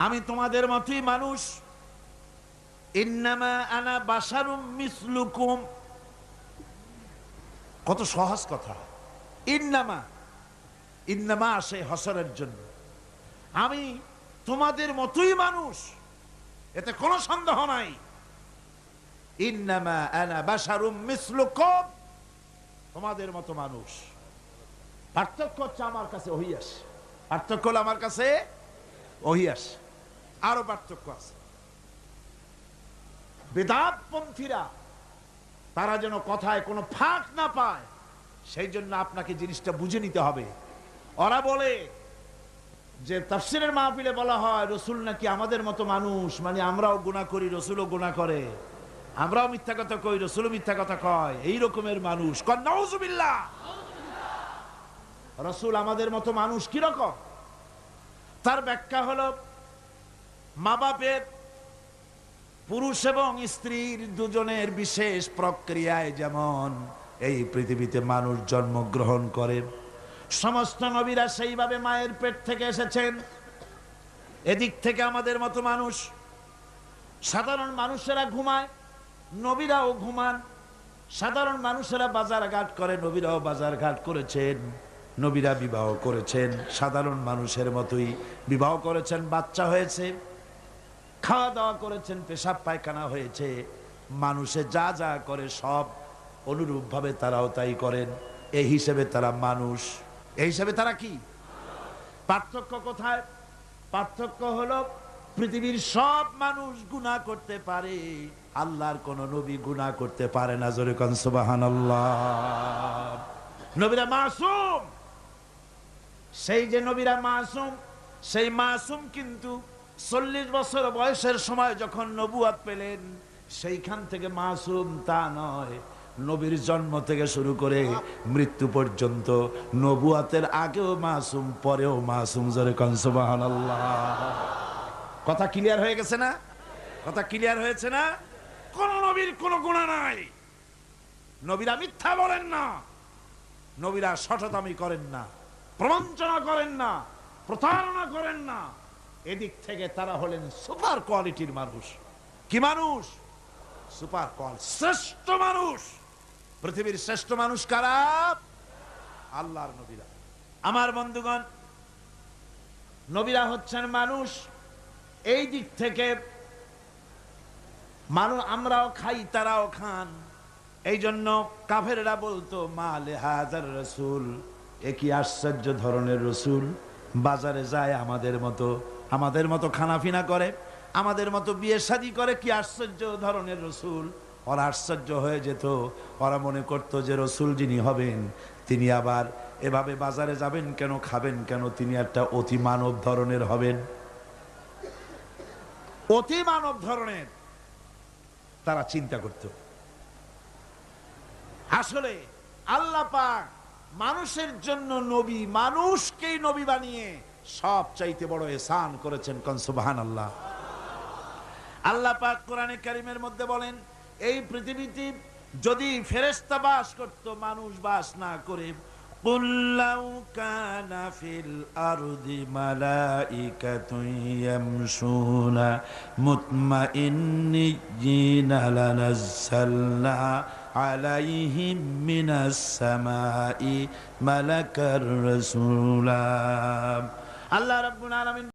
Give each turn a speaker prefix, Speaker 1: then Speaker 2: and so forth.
Speaker 1: আমি তোমাদের মতোই মানুষ। ইন্নামা আনা বাসারুম মিসলুকুম। কত সহজ কথা। ইন্নামা ইন্নামা আসে হসরের জন্য। আমি তোমাদের মতোই মানুষ। এতে কোনো সন্দেহ নাই। ইন্নামা আনা বাসারুম মিসলুকুম। তোমাদের মতো মানুষ। পার্থক্য হচ্ছে আমার কাছে ওহি পার্থক্য হলো আমার কাছে ওহি আরও পার্থক্য আছে। বেদাত পন্থীরা তারা যেন কথায় কোনো ফাঁক না পায়, সেই জন্য আপনাকে জিনিসটা বুঝে নিতে হবে। ওরা বলে যে, তাফসিরের মাহফিলে বলা হয়, রসুল নাকি আমাদের মতো মানুষ মানে আমরাও গুণা করি, রসুলও গুণা করে। আমরাও মিথ্যা কথা কই, রসুলও মিথ্যা কথা কয়, এই রকমের মানুষ। কন্যাউজুবিল্লাহ রসুল আমাদের মতো মানুষ কীরকম? তার ব্যাখ্যা হলো মা বাপের, পুরুষ এবং স্ত্রীর দুজনের বিশেষ প্রক্রিয়ায় যেমন এই পৃথিবীতে মানুষ জন্মগ্রহণ করে, সমস্ত নবীরা সেইভাবে মায়ের পেট থেকে এসেছেন। এদিক থেকে আমাদের মতো মানুষ, সাধারণ মানুষেরা ঘুমায়, নবীরাও ঘুমান, সাধারণ মানুষেরা বাজার ঘাট করে, নবীরাও বাজার ঘাট করেছেন, নবীরা বিবাহ করেছেন, সাধারণ মানুষের মতোই বিবাহ করেছেন, বাচ্চা হয়েছে। খাওয়া দাওয়া করেছেন, পেশাব পায়খানা হয়েছে। মানুষে যা যা করে সব অনুরূপভাবে তারাও তাই করেন। এই হিসেবে তারা মানুষ। এই হিসেবে তারা কি? পার্থক্য কোথায়? পার্থক্য হলো পৃথিবীর সব মানুষ গুনাহ করতে পারে। আল্লাহর কোন নবী গুনাহ করতে পারে না, জোরে কন সুবহানাল্লাহ। নবীরা মাসুম। সেই যে নবীরা মাসুম, সেই মাসুম কিন্তু চল্লিশ বছর বয়সের সময় যখন নবুয়াত পেলেন, সেইখান থেকে মাসুম তা নয়, নবীর জন্ম থেকে শুরু করে মৃত্যু পর্যন্ত নবুয়াতের আগেও মাসুম, পরেও মাসুম, জোরে কনসবাহান কথা ক্লিয়ার হয়ে গেছে না? কথা ক্লিয়ার হয়েছে না? কোন নবীর কোন গুণা নাই। নবীরা মিথ্যা বলেন না। নবীরা সঠতামি করেন না। প্রবঞ্চনা করেন না। প্রতারণা করেন না। এদিক থেকে তারা হলেন সুপার কোয়ালিটির মানুষ। কি মানুষ? সুপার কোয়াল, শ্রেষ্ঠ মানুষ। পৃথিবীর শ্রেষ্ঠ মানুষ কারা? আল্লাহর নবীরা। আমার বন্ধুগণ, নবীরা হচ্ছেন মানুষ। এই দিক থেকে মানুষ আমরাও খাই, তারাও খান। এই জন্য কাফেররা বলতো মা লেহাজার রসুল, এ কি আশ্চর্য ধরনের রসুল। বাজারে যায় আমাদের মতো আমাদের মতো খানাফিনা করে, আমাদের মতো বিয়ে শাদি করে, কি আশ্চর্য ধরনের রসুল। ওরা আশ্চর্য হয়ে যেত, ওরা মনে করতো যে রসুল যিনি হবেন, তিনি আবার এভাবে বাজারে যাবেন কেন, খাবেন কেন, তিনি একটা অতি মানব ধরনের হবেন। অতি মানব ধরনের, তারা চিন্তা করত। আসলে আল্লাহ পাক মানুষের জন্য নবী, মানুষকেই নবী বানিয়ে সব চাইতে বড় এসান করেছেন কনসুবাহান আল্লাহ আল্লাহ পাক কোরআনে কারিমের মধ্যে বলেন, এই পৃথিবীতে যদি ফেরেস্তা বাস করত, মানুষ বাস না করে কুল্লাউ কানা ফিল আরদি মালাইকাতুন عليهم من السماء ملك الرسول الله رب العالمين